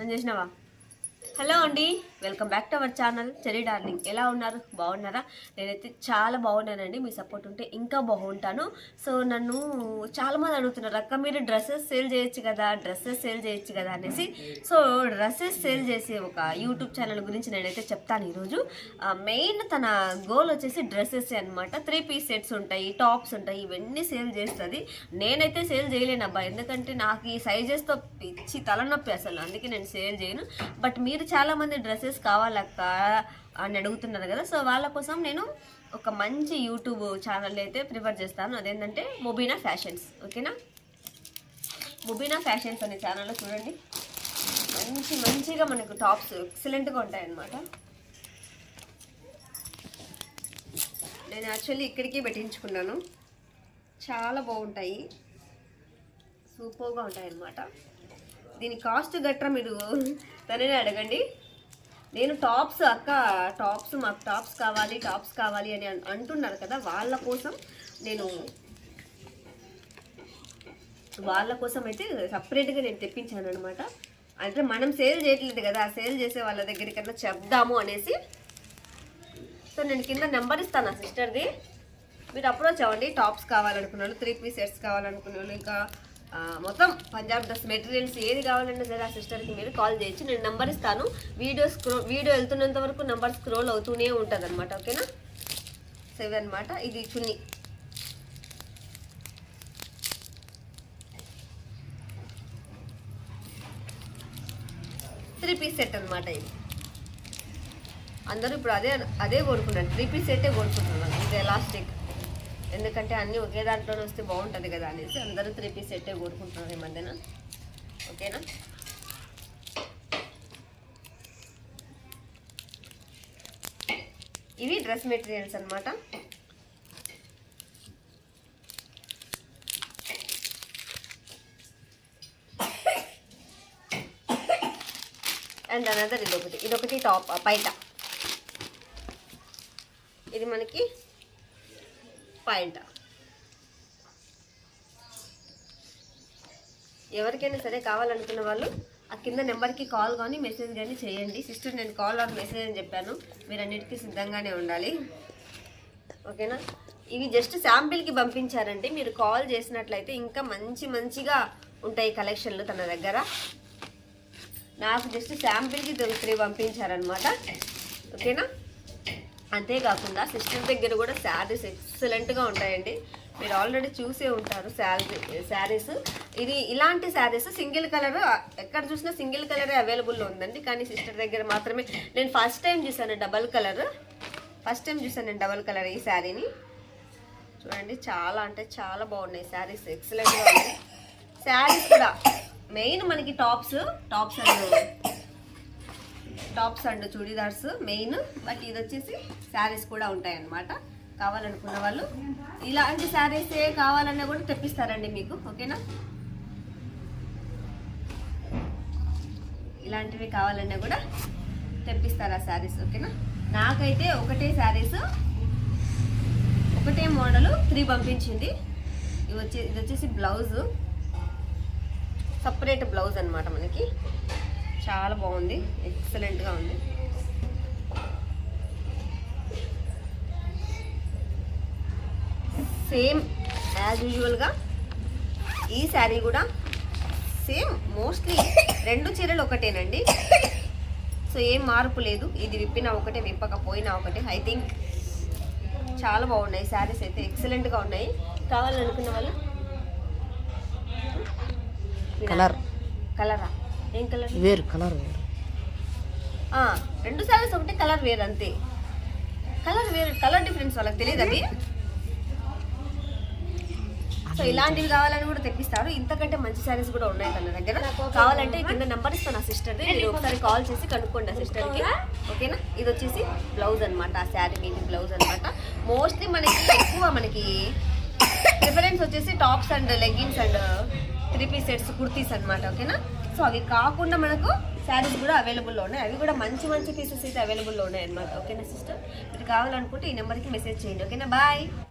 అని చేసినావా? హలో అండి welcome back to our channel. Cherry darling ఎలా ఉన్నారు? బాగున్నారా? నేనైతే చాలా బాగున్నానండి మీ సపోర్ట్ ఉంటే ఇంకా బాగుంటాను. సో నన్ను చాలా మంది అడుగుతున్నారు అక్క మీరు డ్రెస్సెస్ సేల్ చేయొచ్చు కదా డ్రెస్సెస్ సేల్ చేయొచ్చు కదా? అనేసి. సో డ్రెస్సెస్ సేల్ చేసే ఒక యూట్యూబ్ ఛానల్ గురించి నేనైతే చెప్తాను ఈరోజు. మెయిన్ తన గోల్ వచ్చేసి డ్రెస్సెస్ అన్నమాట. త్రీ పీస్ సెట్స్ ఉంటాయి టాప్స్ ఉంటాయి ఇవన్నీ సేల్ చేస్తుంది. నేనైతే సేల్ చేయలేను అబ్బా ఎందుకంటే నాకు ఈ సైజెస్తో పిచ్చి తలనొప్పి అసలు అందుకే నేను సేల్ చేయను. బట్ మీరు చాలా మంది డ్రెస్సెస్ కావాలక్క అని అడుగుతున్నారు కదా. సో వాళ్ళ కోసం నేను ఒక మంచి యూట్యూబ్ ఛానల్ అయితే ప్రిఫర్ చేస్తాను. అదేంటంటే మొబీనా ఫ్యాషన్స్ ఓకేనా? మొబీనా ఫ్యాషన్స్ అనే ఛానల్లో చూడండి. మంచి మంచిగా మనకు టాప్స్ ఎక్సలెంట్గా ఉంటాయన్నమాట. నేను యాక్చువల్లీ ఇక్కడికి పెట్టించుకున్నాను. చాలా బాగుంటాయి. సూపర్గా ఉంటాయి అన్నమాట దీని కాస్ట్ గట్రా మీరు తననే అడగండి. నేను టాప్స్ అక్క టాప్స్ మాకు టాప్స్ కావాలి టాప్స్ కావాలి అని అంటున్నారు కదా వాళ్ళ కోసం నేను వాళ్ళ కోసం అయితే సపరేట్గా నేను తెప్పించాను అనమాట అంటే మనం సేల్ చేయట్లేదు కదా సేల్ చేసే వాళ్ళ దగ్గరికన్నా చెప్దాము అనేసి. సో నేను కింద నెంబర్ ఇస్తాను ఆ సిస్టర్ది? మీరు అప్రోచ్ అవ్వండి టాప్స్ కావాలనుకున్న వాళ్ళు త్రీ పీస్ సెట్స్ కావాలనుకున్న వాళ్ళు ఇంకా మొత్తం పంజాబ్ డ్రెస్ మెటీరియల్స్ ఏది కావాలన్నా సరే ఆ సిస్టర్కి మీరు కాల్ చేయొచ్చు నేను నెంబర్ ఇస్తాను. వీడియో స్క్రో వీడియో వెళ్తున్నంత వరకు నెంబర్ స్క్రోల్ అవుతూనే ఉంటుంది అనమాట ఓకేనా? సెవెన్ అనమాట ఇది చున్నీ. త్రీ పీస్ సెట్ అనమాట ఇది. అందరూ ఇప్పుడు అదే అదే కోరుకుంటారు త్రీ పీస్ సెట్టే కోరుకుంటున్నారు ఇది ఎలాస్టిక్ ఎందుకంటే అన్నీ ఒకే దాంట్లోనే వస్తే బాగుంటుంది కదా అనేసి అందరూ త్రీ పీస్ సెట్టే కోరుకుంటున్నారు ఈ మధ్యన. ఓకేనా? ఇవి డ్రెస్ మెటీరియల్స్ అన్నమాట. అండ్ అనదర్ ఇది ఒకటి ఇది ఒకటి టాప్ పైట. ఇది మనకి పాయింట్ ఎవరికైనా సరే కావాలనుకున్న వాళ్ళు ఆ కింద నెంబర్కి కాల్ కానీ మెసేజ్ కానీ చేయండి. సిస్టర్ నేను కాల్ ఆర్ మెసేజ్ అని చెప్పాను. మీరు అన్నిటికీ సిద్ధంగానే ఉండాలి. ఓకేనా? ఇవి జస్ట్ శాంపిల్కి పంపించారండి మీరు కాల్ చేసినట్లయితే ఇంకా మంచి మంచిగా ఉంటాయి కలెక్షన్లు తన దగ్గర. నాకు జస్ట్ శాంపిల్కి త్రీ పంపించారనమాట ఓకేనా? అంతేకాకుండా సిస్టర్ దగ్గర కూడా శారీస్ ఎక్సలెంట్గా ఉంటాయండి. మీరు ఆల్రెడీ చూసే ఉంటారు శారీ శారీస్. ఇది ఇలాంటి శారీస్ సింగిల్ కలర్ ఎక్కడ చూసినా సింగిల్ కలరే అవైలబుల్లో ఉందండి. కానీ సిస్టర్ దగ్గర మాత్రమే నేను ఫస్ట్ టైం చూసాను డబల్ కలర్. ఫస్ట్ టైం చూసాను నేను డబల్ కలర్ ఈ శారీని. చూడండి చాలా అంటే చాలా బాగున్నాయి శారీస్. ఎక్సలెంట్గా ఉన్నాయి. శారీస్ కూడా మెయిన్ మనకి tops tops and tops and churidars main but ఇది వచ్చేసి శారీస్ కూడా ఉంటాయన్నమాట. కావాలనుకున్న వాళ్ళు ఇలాంటి శారీస్ ఏ కావాలన్నా కూడా తెప్పిస్తారండి మీకు ఓకేనా? ఇలాంటివి కావాలన్నా కూడా తెప్పిస్తారు ఆ శారీస్ ఓకేనా? నాకైతే ఒకటే శారీస్ ఒకటే మోడలు త్రీ పంపించింది. ఇది వచ్చి ఇది వచ్చేసి బ్లౌజు. సపరేట్ బ్లౌజ్ అనమాట మనకి. చాలా బాగుంది. ఎక్సలెంట్గా ఉంది. సేమ్ యాజ్ యూజువల్గా ఈ శారీ కూడా సేమ్ మోస్ట్లీ రెండు చీరలు ఒకటేనండి. సో ఏం మార్పు లేదు. ఇది విప్పినా ఒకటే విప్పకపోయినా ఒకటే. ఐ థింక్ చాలా బాగున్నాయి. శారీస్ అయితే ఎక్సలెంట్గా ఉన్నాయి. కావాలనుకున్న వాళ్ళు కలర్ కలరా ఏం కలర్? వేరు కలర్ వేరు. రెండు శారీస్ ఒకటి కలర్ వేరు అంతే. కలర్ వేరు కలర్ డిఫరెన్స్ వాళ్ళకి తెలియదు అది? సో ఇలాంటివి కావాలని కూడా తెప్పిస్తారు. ఇంతకంటే మంచి శారీస్ కూడా ఉన్నాయి తన దగ్గర. కావాలంటే కింద నెంబర్ ఇస్తాను ఆ సిస్టర్ది. మీరు ఒకసారి కాల్ చేసి కనుక్కోండి ఆ సిస్టర్కి. ఓకేనా? ఇది వచ్చేసి బ్లౌజ్ అన్నమాట. ఆ శారీ మీది బ్లౌజ్ అన్నమాట. మోస్ట్లీ మనకి ఎక్కువ మనకి ప్రిఫరెన్స్ వచ్చేసి tops and leggings and three piece sets kurtis అన్నమాట. ఓకేనా? సో అవి కాకుండా మనకు శారీస్ కూడా అవైలబుల్లో ఉన్నాయి. అవి కూడా మంచి మంచి పీసెస్ అయితే అవైలబుల్లో ఉన్నాయి అనమాట ఓకేనా సిస్టర్ మీరు కావాలనుకుంటే ఈ నెంబర్కి మెసేజ్ చేయండి. ఓకేనా బాయ్